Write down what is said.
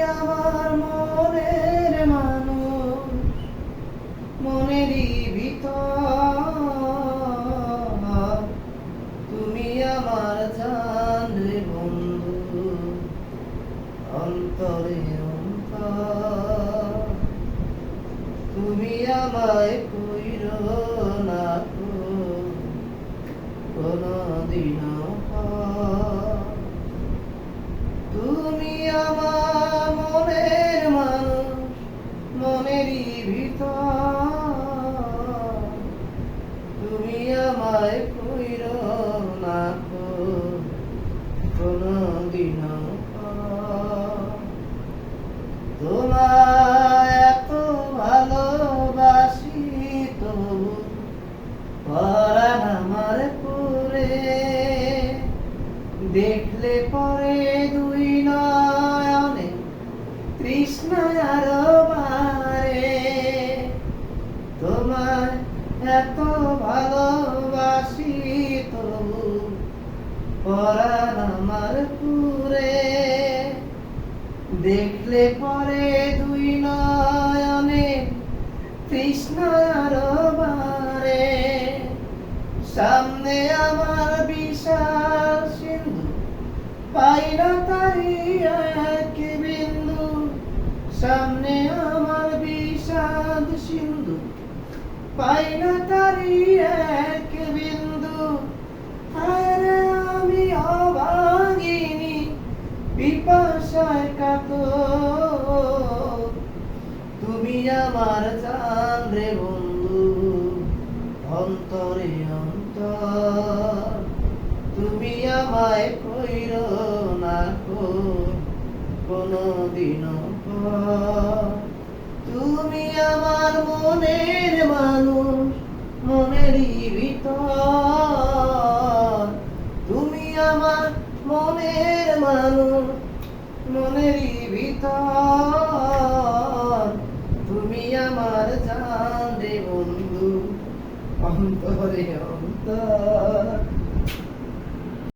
আমার মনের মানুষ, মনেরই ভিতর। তুমি আমার জান বন্ধু, অন্তরে অন্তর। তুমি আমায় কইর না কোনো দিন হয় কোনদিন তোমায় এত ভালোবাসি তবু আমার পুরে। দেখলে পরে দুই নয়নে কৃষ্ণ আরও বারে। তোমায় এত ভালোবাসি পরাণ আমার পুরে। দেখলে পরে দুই নয়নে কৃষ্ণ বারে। সামনে আমার বিশাল সিন্ধু পাই না তারি এক বিন্দু। সামনে আমার বিষাদ সিন্ধু পাই না তারি এক তুমি আমার জান রে বন্ধু, অন্তরে অন্তর। তুমি আমায় কইর না কোনো দিন তুমি আমার মনের মানুষ, মনেরই ভিতর। তুমি আমার মনের মানুষ, মনেরই ভিতর। 떠돌이온다